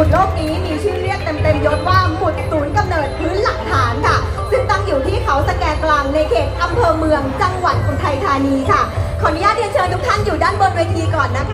หมุดโลกนี้มีชื่อเรียกเต็มๆยศว่าหมุดศูนย์กำเนิดพื้นหลักฐานค่ะ ซึ่งตั้งอยู่ที่เขาสแกกลางในเขตอำเภอเมืองจังหวัดอุทัยธานีค่ะ ขออนุญาตเรียนเชิญทุกท่านอยู่ด้านบนเวทีก่อนนะคะ